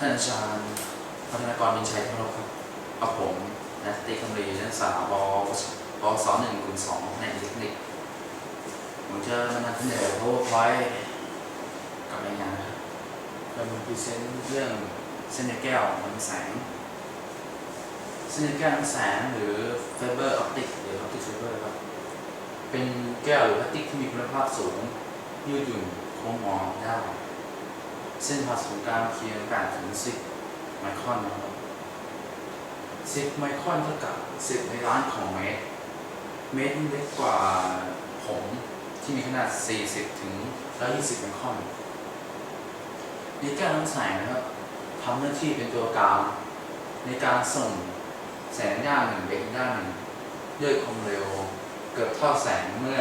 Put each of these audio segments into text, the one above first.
ท่านอาจารย์พัฒนากรบินชัยทรครับกับผมนักเตะคำรีนักศึกษาบปสหนึ่งกลุ่มสองในเทคนิค ผมจะมานำเสนอ PowerPoint กับรายงานครับเรามาพรีเซนต์เรื่องเส้นแก้วลำแสง เส้นแก้วลำแสงหรือ Fiber Optic หรือ Optic Fiber ครับ เป็นแก้วหรือพลาสติกที่มีคุณภาพสูงยืดหยุ่นโค้งงอได้ เส้นผ่าศูนย์กลางเพียง8ถึง10ไมครอนนะครับ10ไมครอนเท่ากับ 10 ในล้านของเมตร เมตรเล็กกว่าผมที่มีขนาด 40 ถึง 120 ไมครอนในแก้วน้ำแสนะครับทำหน้าที่เป็นตัวกลางในการส่งแสงด้านหนึ่งไปอีกด้านหนึ่งด้วยความเร็วเกือบเท่าแสงเมื่อ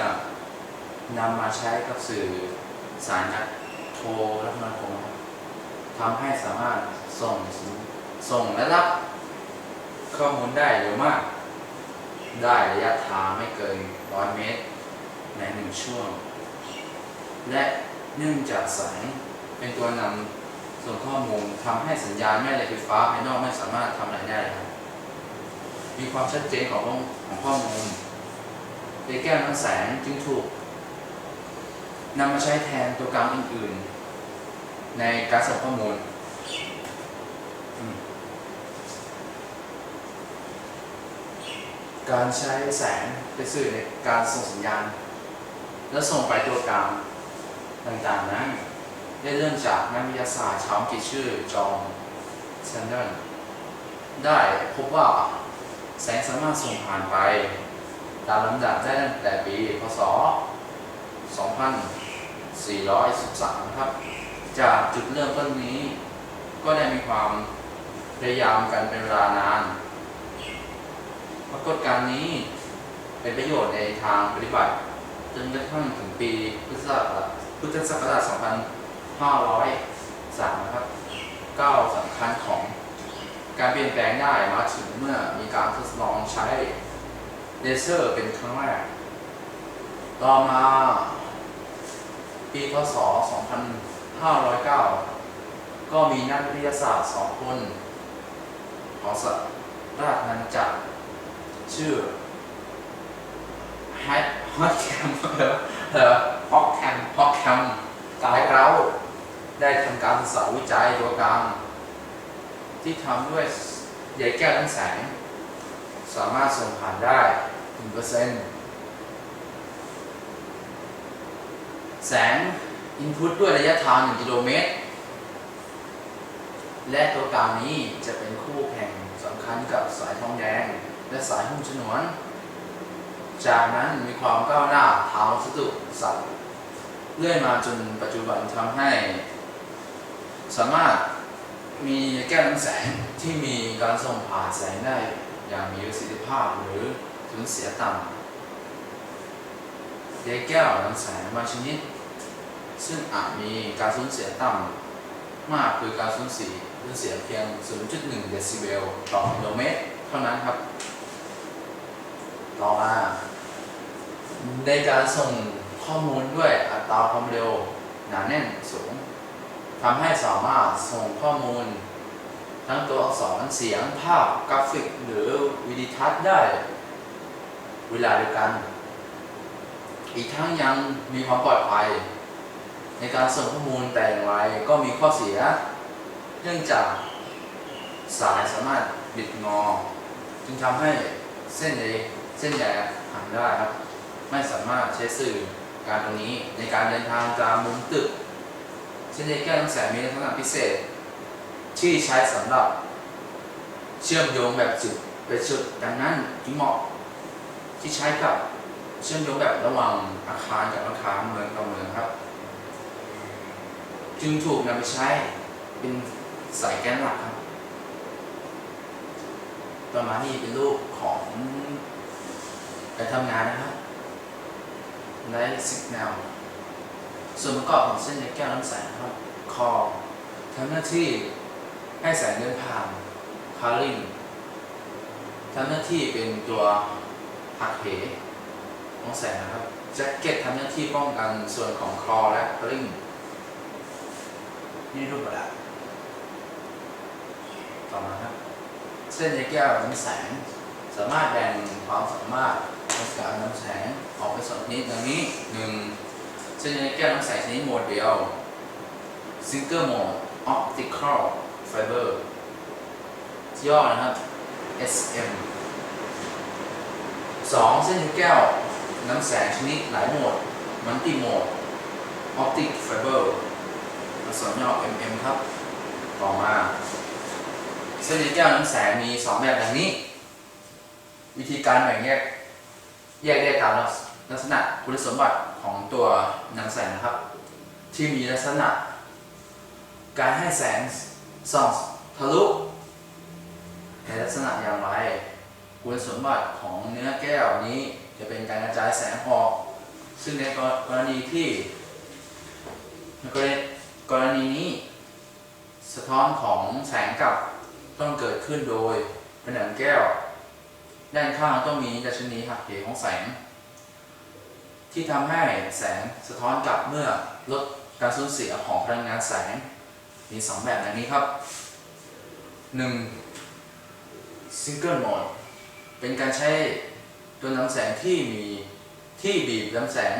นำมาใช้กับสื่อสารการ โทรและโทรคมครับทำให้สามารถส่งส่งและรับข้อมูลได้เร็วมาก ได้ระยะทางไม่เกิน100เมตร ในหนึ่งช่วง และเนื่องจากแสงเป็นตัวนำส่งข้อมูลทำให้สัญญาณแม่เหล็กไฟฟ้าภายนอกไม่สามารถทำอะไรได้ครับมีความชัดเจนของของข้อมูลในแก้วน้ำแสงจึงถูก นำมาใช้แทนตัวกลางอื่นๆ ในการส่งข้อมูล การใช้แสงเป็นสื่อในการส่งสัญญาณ แล้วส่งไปตัวกลางต่างๆนั้น ได้เริ่มจากนักวิทยาศาสตร์ชาวอังกฤษชื่อจอห์นแซนเดอได้พบว่าแสงสามารถส่งผ่านไป ตามลำดับได้ตั้งแต่ปีพศ 2000 413นะครับ จากจุดเริ่มต้นนี้ ก็ได้มีความพยายามกันเป็นเวลานาน ปรากฏการณ์นี้เป็นประโยชน์ในทางปฏิบัติ จนกระทั่งถึงปีพุทธศักราชพุทธศักราช2503นะครับก้าวสำคัญของการเปลี่ยนแปลงได้มาถึงเมื่อมีการทดลองใช้เลเซอร์เป็นครั้งแรก ต่อมา ปีพศ 2509 ก็มีนักวิทยาศาสตร์สองคน ของสหราชอาณาจักรชื่อแฮทฮอตแคมเออฮอกแคมฮอกแคมกายเราได้ทำการศึกษาวิจัยตัวกลางที่ทำด้วยใยแก้วทั้งแสง สามารถส่งผ่านได้ 1% แสงอินพุตด้วยระยะทาง 1 กิโลเมตร และตัวกลางนี้จะเป็นคู่แข่งสำคัญกับสายทองแดง และสายหุ้มฉนวน จากนั้นมีความก้าวหน้าทางวัสดุสัตว์เรื่อยมาจนปัจจุบันทำให้ สามารถมีแก้วน้ำแสงที่มีการส่งผ่านแสงได้อย่างมีประสิทธิภาพหรือสูญเสียต่ำในแก้วน้ำแสงบางชนิด ซึ่งอาจมีการสูญเสียต่ำมากคือการสูญเสียสูญเสียเพียง 0.1 เดซิเบลต่อกิโลเมตร เท่านั้นครับ ต่อมา ในการส่งข้อมูลด้วยอัตราความเร็วหนาแน่นสูงทำให้สามารถส่งข้อมูล ทั้งตัวอักษรเสียงภาพกราฟิกหรือวิดีทัศน์ได้ เวลาเดียวกัน อีกทั้งยังมีความปลอดภัย ในการส่งข้อมูลแต่อย่างไรก็มีข้อเสีย เนื่องจากสายสามารถบิดงอ จึงทำให้เส้นใยเส้นใยหักได้ครับ ไม่สามารถใช้สื่อการตรงนี้ในการเดินทางตามมุมตึก เส้นใยแก้วน้ำแสงมีลักษณะพิเศษ ที่ใช้สำหรับเชื่อมโยงแบบจุดไปจุดดังนั้นจึงเหมาะที่ใช้กับเชื่อมโยงแบบระหว่างอาคารกับอาคารเมืองต่อเมืองครับ จึงถูกนำไปใช้เป็นสายแกนหลักครับ ต่อมานี่เป็นรูปของการทำงานนะครับไลท์สิกแนลส่วนประกอบของเส้นใยแก้วน้ำแสครับ คอทำหน้าที่ให้แสงเดินผ่านคาริงทำหน้าที่เป็นตัวหักเหของแสงนะครับ แจ็คเก็ตทำหน้าที่ป้องกันส่วนของคอและคาริง นี่รูปกระดาษต่อมาครับ เส้นใยแก้วน้ำแสง สามารถแบ่งความสามารถในการนำแสงออกเป็นสองชนิดดังนี้หนึ่งเส้นใยแก้วน้ำแสงชนิดโหมดเดียว Single Mode Optical Fiber ย่อนะครับ SM สองเส้นใยแก้ว น้ำแสงชนิดหลายโหมด Multi Mode Optic Fiber อัก ษรย่อ MM ครับ ต่อมา เส้นใยแก้วน้ำแสงมีสองแบบดังนี้ วิธีการแบ่งแยก แยกได้ตามลักษณะคุณสมบัติของตัวน้ำแสงนะครับ ที่มีลักษณะ การให้แสงส่องทะลุในลักษณะอย่างไร คุณสมบัติของเนื้อแก้วนี้จะเป็นการกระจายแสงออก ซึ่งในกรณีที่ในกรณี กรณีนี้ สะท้อนของแสงกลับต้องเกิดขึ้นโดยผนังแก้ว ด้านข้างต้องมีดัชนีหักเหของแสง ที่ทำให้แสงสะท้อนกลับเมื่อลดการสูญเสียของพลังงานแสง มีสองแบบดังนี้ครับ 1. Single Mode เป็นการใช้ตัวนำแสงที่มีที่บีบลำแสง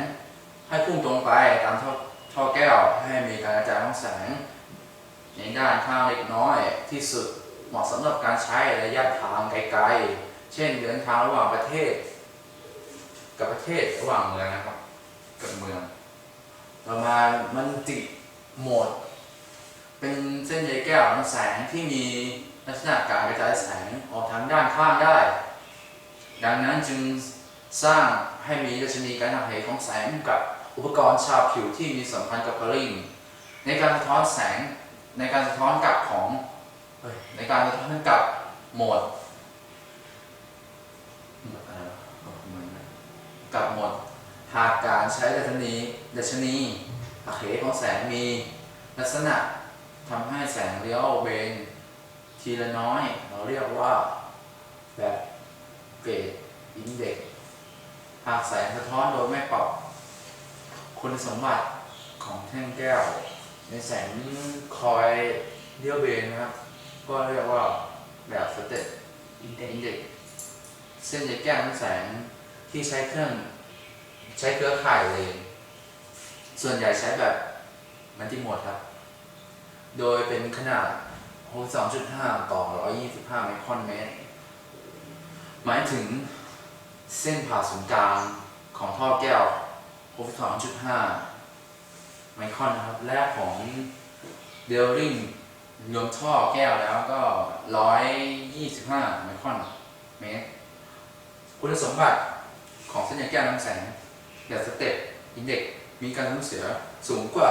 ให้พุ่งตรงไปตามท่อ ท่อแก้วให้มีการกระจายของแสงในด้านข้างเล็กน้อยที่สุดเหมาะสำหรับการใช้ระยะทางไกลๆ เช่นเดินทางระหว่างประเทศ กับประเทศระหว่างเมืองนะครับ กับเมืองต่อมามันติโหมด เป็นเส้นใยแก้วน้ำแสงที่มีลักษณะการกระจายแสงออกทางด้านข้างได้ ดังนั้นจึงสร้างให้มีดัชนีการหักเหของแสงกับ อุปกรณ์ชาวผิวที่มีสัมพันธ์กับพลิงในการสะท้อนแสงในการสะท้อนกลับของในการสะท้อนกลับโหมดกับหมดหากการใช้ดัชนีดัชนีหัเหของแสงมีลักษณะทำให้แสงเลี้ยวเบนทีละน้อย เราเรียกว่าแบบเกรดอินเด็กหากแสงสะท้อนโดยไม่ปรับ คุณสมบัติของแท่งแก้ว ในแสงคอยเลี้ยวเบนนะครับ ก็เรียกว่าแบบสเต็ปอินเด็กเส้นใยแก้วน้ำแสงที่ใช้เครื่องใช้เครือข่ายเลนส่วนใหญ่ใช้แบบมันติโหมดครับ โดยเป็นขนาด 62.5 ต่อ 125 ไมครอนเมตร หมายถึงเส้นผ่าศูนย์กลางของท่อแก้ว 62.5 ไมครอนนะครับและของเดลลิงรวมท่อแก้วแล้วก็ 125 ไมครอนเมตร คุณสมบัติของเส้นใยแก้วน้ำแสงแบบสเต็ปอินเด็กมีการสูญเสียสูงกว่า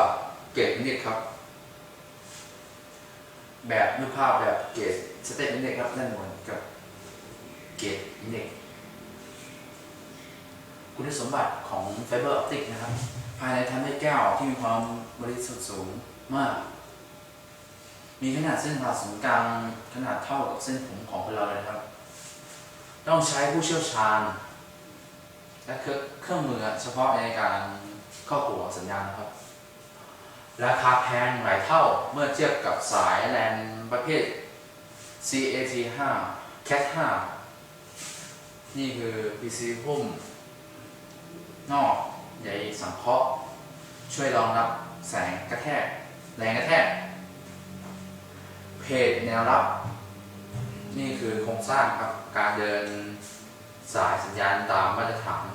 เกรดอินเด็กครับ แบบรูปภาพแบบเกรดสเต็ปอินเด็กครับด้านบนกับเกรดอินเด็ก คุณสมบัติของไฟเบอร์ออปติกนะครับ ภายในทำให้แก้วที่มีความบริสุทธิ์สูงมาก มีขนาดเส้นผ่าศูนย์กลางขนาดเท่ากับเส้นผมของคนเราเลยครับ ต้องใช้ผู้เชี่ยวชาญ และเครื่องมือเฉพาะในการเข้าหัวสัญญาณนะครับ ราคาแพงหลายเท่าเมื่อเทียบกับสายแลนประเภท CAT 5 CAT 5นี่คือ PC หุ้ม นอกใหญ่สังเคราะห์ ช่วยรองรับแสงกระแทก แรงกระแทก เพจแนวรับ นี่คือโครงสร้างครับ การเดินสายสัญญาณตามมาตรฐาน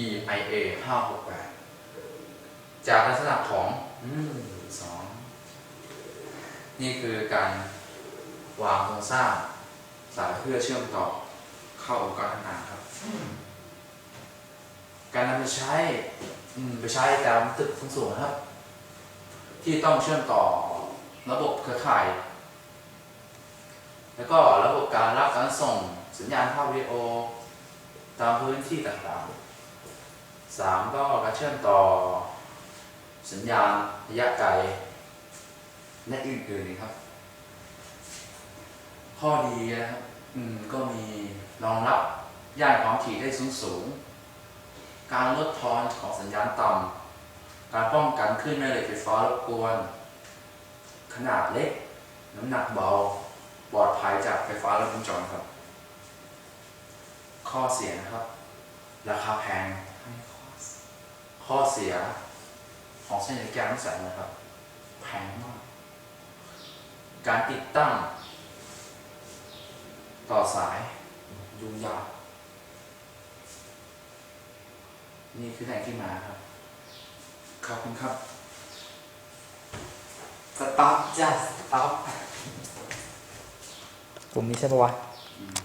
EIA 568 จากลักษณะของอสองนี่คือการวางโครงสร้างสายเพื่อเชื่อมต่อเข้าอุปกรณ์ต่างๆครับ การนำไปใช้ไปใช้ตามตึกสูงๆนะครับ ที่ต้องเชื่อมต่อระบบเครือข่าย แล้วก็ระบบการรับการส่งสัญญาณภาพวิดีโอ ตามพื้นที่ต่างๆสามก็การเชื่อมต่อ สัญญาณระยะไกลและอื่นๆนะครับ ข้อดีนะครับก็มีรองรับย่านความถี่ได้สูงสูงๆ การลดทอนของสัญญาณต่ำ การป้องกันคลื่นแม่เหล็กไฟฟ้ารบกวน ขนาดเล็ก น้ำหนักเบา ปลอดภัยจากไฟฟ้าลัดวงจรครับ ข้อเสียนะครับ ราคาแพง ข้อเสียของเส้นนาฬิกาทั้งสายนะครับ แพงมาก การติดตั้ง ต่อสายยุ่งยาก นี่คือแหล่งที่มาครับ ขอบคุณครับ สต็อปจ้ะสต็อปกลุ่มนี้ใช่ปะวะอืม